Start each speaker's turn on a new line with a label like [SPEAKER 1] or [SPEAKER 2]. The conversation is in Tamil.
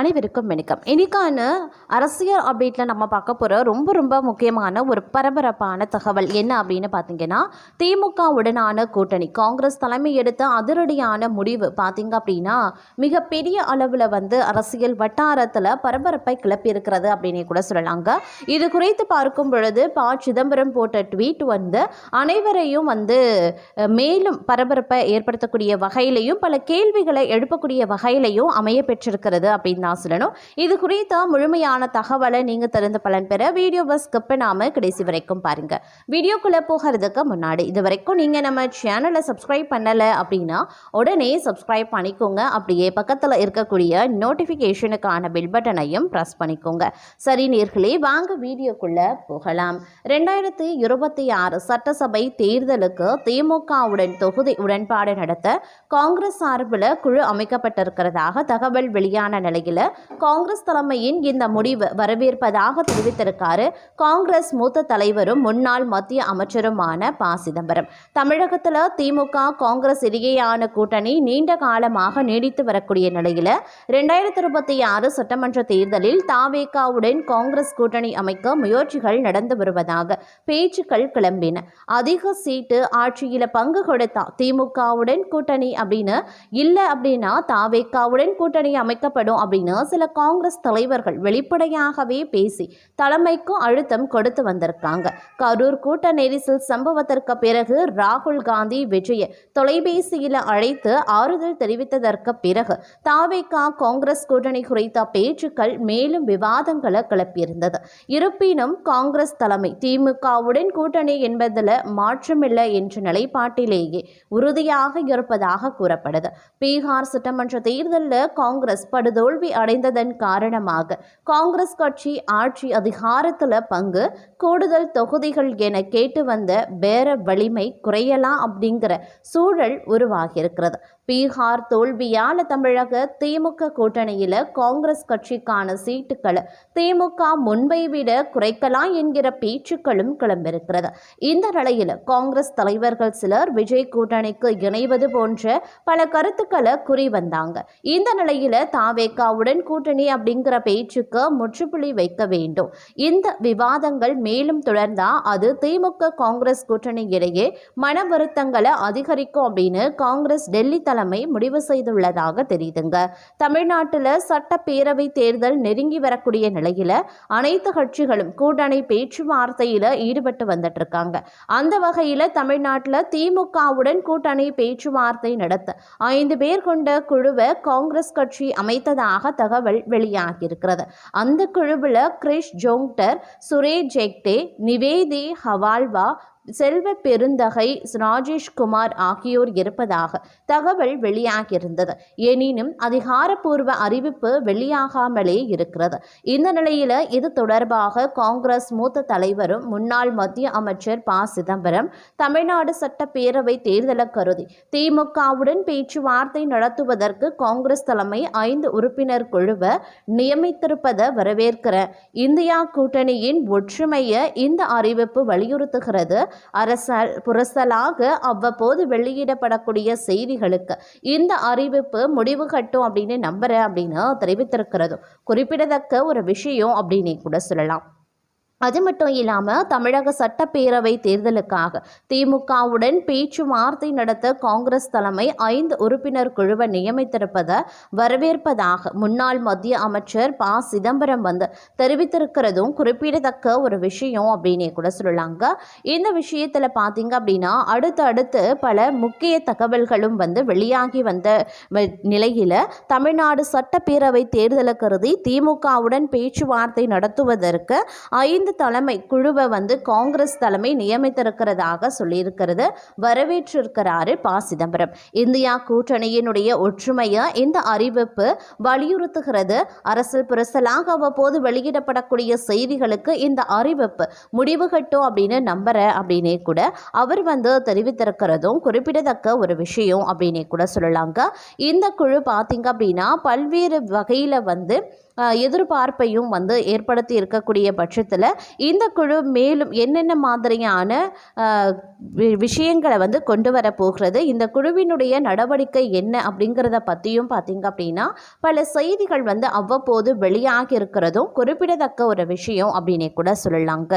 [SPEAKER 1] அனைவருக்கும் வணக்கம். இன்னைக்கான அரசியல் அப்டேட்டில் நம்ம பார்க்க போகிற ரொம்ப ரொம்ப முக்கியமான ஒரு பரபரப்பான தகவல் என்ன அப்படின்னு பார்த்தீங்கன்னா திமுகவுடனான கூட்டணி. காங்கிரஸ் தலைமை எடுத்த அதிரடியான முடிவு பார்த்தீங்க அப்படின்னா மிகப்பெரிய அளவில் வந்து அரசியல் வட்டாரத்தில் பரபரப்பை கிளப்பியிருக்கிறது அப்படின்னு கூட சொல்லலாங்க. இது குறித்து பார்க்கும் பொழுது ப. சிதம்பரம் போட்ட ட்வீட் வந்து அனைவரையும் வந்து மேலும் பரபரப்பை ஏற்படுத்தக்கூடிய வகையிலையும் பல கேள்விகளை எழுப்பக்கூடிய வகையிலையும் அமைய பெற்றிருக்கிறது அப்படின்னு நான் சொல்லணும் இது குறித்த முழுமையான தகவலை நீங்கள் தெரிந்து பலன் பெற வீடியோவை ஸ்கிப் நாம கடைசி வரைக்கும் பாருங்கள் வீடியோக்குள்ளே போகிறதுக்கு முன்னாடி இது வரைக்கும் நீங்கள் நம்ம சேனலை சப்ஸ்கிரைப் பண்ணலை அப்படின்னா உடனே சப்ஸ்கிரைப் பண்ணிக்கோங்க. அப்படியே பக்கத்தில் இருக்கக்கூடிய நோட்டிஃபிகேஷனுக்கான பில் பட்டனையும் ப்ரெஸ் பண்ணிக்கோங்க. சரி நேர்களே வாங்க வீடியோக்குள்ளே போகலாம். ரெண்டாயிரத்தி இருபத்தி ஆறு சட்டசபை தேர்தலுக்கு திமுகவுடன் தொகுதி உடன்பாடு நடத்த காங்கிரஸ் சார்பில் குழு அமைக்கப்பட்டிருக்கிறதாக தகவல் வெளியான நிலையில் நிலையில் காங்கிரஸ் தலைமையின் இந்த முடிவு வரவேற்பதாக தெரிவித்திருக்காரு. காங்கிரஸ் மூத்த தலைவரும் முன்னாள் மத்திய அமைச்சருமான ப. சிதம்பரம். தமிழகத்தில் திமுக காங்கிரஸ் இடையேயான கூட்டணி நீண்ட காலமாக நீடித்து வரக்கூடிய நிலையில் ரெண்டாயிரத்தி இருபத்தி ஆறு சட்டமன்ற தேர்தலில் தாவேகாவுடன் காங்கிரஸ் கூட்டணி அமைக்க முயற்சிகள் நடந்து வருவதாக பேச்சுக்கள் கிளம்பின. அதிக சீட்டு ஆட்சியில் பங்கு கொடுத்தா திமுகவுடன் கூட்டணி அப்படின்னு இல்லை அப்படின்னா தாவேக்காவுடன் கூட்டணி அமைக்கப்படும் அப்படின்னு அப்படின்னு சில காங்கிரஸ் தலைவர்கள் வெளிப்படையாகவே பேசி தலைமைக்கும் அழுத்தம் கொடுத்து வந்திருக்காங்க. கரூர் கூட்ட நெரிசல் சம்பவத்திற்கு பிறகு ராகுல் காந்தி விஜய தொலைபேசியில் அழைத்து ஆறுதல் தெரிவித்ததற்கு பிறகு தாவேகா காங்கிரஸ் கூட்டணி குறித்த பேச்சுக்கள் மேலும் விவாதங்களை கிளப்பியிருந்தது. இருப்பினும் காங்கிரஸ் தலைமை திமுகவுடன் கூட்டணி என்பதில் மாற்றமில்லை என்ற நிலைப்பாட்டிலேயே உறுதியாக இருப்பதாக கூறப்படுது. பீகார் சட்டமன்ற தேர்தலில் காங்கிரஸ் படுதோல்வி அடைந்ததன் காரணமாக காங்கிரஸ் கட்சி ஆட்சி அதிகாரத்தில் பங்கு கூடுதல் தொகுதிகள் என கேட்டு வந்த பேர வலிமை குறையலாம் அப்படிங்கிற சூழல் உருவாகியிருக்கிறது. பீகார் தோல்வியால் தமிழக திமுக கூட்டணியில் காங்கிரஸ் கட்சிக்கான சீட்டுகளை திமுக முன்பை விட குறைக்கலாம் என்கிற பேச்சுக்களும் கிளம்பிருக்கிறது இந்த நிலையில் காங்கிரஸ் தலைவர்கள் சிலர் விஜய் கூட்டணிக்கு இணைவது போன்ற பல கருத்துக்களை குறி வந்தாங்க. இந்த நிலையில் தாவேக்காவுடன் கூட்டணி அப்படிங்கிற பேச்சுக்கு முற்றுப்புள்ளி வைக்க வேண்டும். இந்த விவாதங்கள் மேலும் தொடர்ந்தா அது திமுக காங்கிரஸ் கூட்டணி இடையே மன வருத்தங்களை அதிகரிக்கும் அப்படின்னு காங்கிரஸ் டெல்லி தலைமை முடிவு செய்துள்ளதாக தெரியுதுங்க. தமிழ்நாட்டில் சட்டப்பேரவை தேர்தல் நெருங்கி வரக்கூடிய நிலையில அனைத்து கட்சிகளும் கூட்டணி பேச்சுவார்த்தையில ஈடுபட்டு வந்துட்டு இருக்காங்க அந்த வகையில தமிழ்நாட்டில் திமுகவுடன் கூட்டணி பேச்சுவார்த்தை நடத்த ஐந்து பேர் கொண்ட குழுவை காங்கிரஸ் கட்சி அமைத்ததாக தகவல் வெளியாகியிருக்கிறது. அந்த குழுவில் கிரிஷ் ஜோங்டர் சுரேஷ் ஜெக்டே நிவேதி ஹவால்வா செல்வ பெருந்தகை ராஜேஷ்குமார் ஆகியோர் இருப்பதாக தகவல் வெளியாகியிருந்தது. எனினும் அதிகாரப்பூர்வ அறிவிப்பு வெளியாகாமலே இருக்கிறது. இந்த நிலையில் இது தொடர்பாக காங்கிரஸ் மூத்த தலைவரும் முன்னாள் மத்திய அமைச்சர் ப. சிதம்பரம் தமிழ்நாடு சட்டப்பேரவை தேர்தலை கருதி திமுகவுடன் பேச்சுவார்த்தை நடத்துவதற்கு காங்கிரஸ் தலைமை ஐந்து உறுப்பினர் குழுவை நியமித்திருப்பதை வரவேற்கிற இந்தியா கூட்டணியின் ஒற்றுமையை இந்த அறிவிப்பு வலியுறுத்துகிறது. அரசால் புரசலாக அவ்வப்போது வெளியிடப்படக்கூடிய செய்திகளுக்கு இந்த அறிவிப்பு முடிவு கட்டும் அப்படின்னு நம்புறேன் அப்படின்னு தெரிவித்திருக்கிறது. குறிப்பிடத்தக்க ஒரு விஷயம் அப்படின்னு கூட சொல்லலாம். அது மட்டும் இல்லாமல் தமிழக சட்டப்பேரவை தேர்தலுக்காக திமுகவுடன் பேச்சுவார்த்தை நடத்த காங்கிரஸ் தலைமை ஐந்து உறுப்பினர் குழுவை நியமித்திருப்பதை வரவேற்பதாக முன்னாள் மத்திய அமைச்சர் ப. சிதம்பரம் வந்து தெரிவித்திருக்கிறதும் குறிப்பிடத்தக்க ஒரு விஷயம் அப்படின்னே கூட சொல்லலாங்க. இந்த விஷயத்தில் பார்த்தீங்க அப்படின்னா அடுத்து அடுத்து பல முக்கிய தகவல்களும் வந்து வெளியாகி வந்த வ- தமிழ்நாடு சட்டப்பேரவை தேர்தலை கருதி திமுகவுடன் பேச்சுவார்த்தை நடத்துவதற்கு ஐந்து தலைமை குழுவை வந்து காங்கிரஸ் தலைமை நியமித்திருக்கிறதாக சொல்லியிருக்கிறது. வரவேற்றிருக்கிறாரு ப. சிதம்பரம். இந்தியா கூட்டணியினுடைய ஒற்றுமையை இந்த அறிவிப்பு வலியுறுத்துகிறது. அரசியல் புரசலாக அவ்வப்போது வெளியிடப்படக்கூடிய செய்திகளுக்கு இந்த அறிவிப்பு முடிவு கட்டும் அப்படின்னு நம்புற அப்படின்னே கூட அவர் வந்து தெரிவித்திருக்கிறதும் குறிப்பிடத்தக்க ஒரு விஷயம் அப்படின்னே கூட சொல்லலாங்க. இந்த குழு பார்த்தீங்க அப்படின்னா பல்வேறு வகையில் வந்து எதிர்பார்ப்பையும் வந்து ஏற்படுத்தி இருக்கக்கூடிய பட்சத்தில் இந்த குழு மேலும் என்னென்ன மாதிரியான வி- விஷயங்களை வந்து கொண்டு வர போகிறது இந்த குழுவினுடைய நடவடிக்கை என்ன அப்படிங்கிறத பற்றியும் பார்த்தீங்க அப்படின்னா பல செய்திகள் வந்து அவ்வப்போது வெளியாகி இருக்கிறதும் குறிப்பிடத்தக்க ஒரு விஷயம் அப்படின்னே கூட சொல்லலாங்க.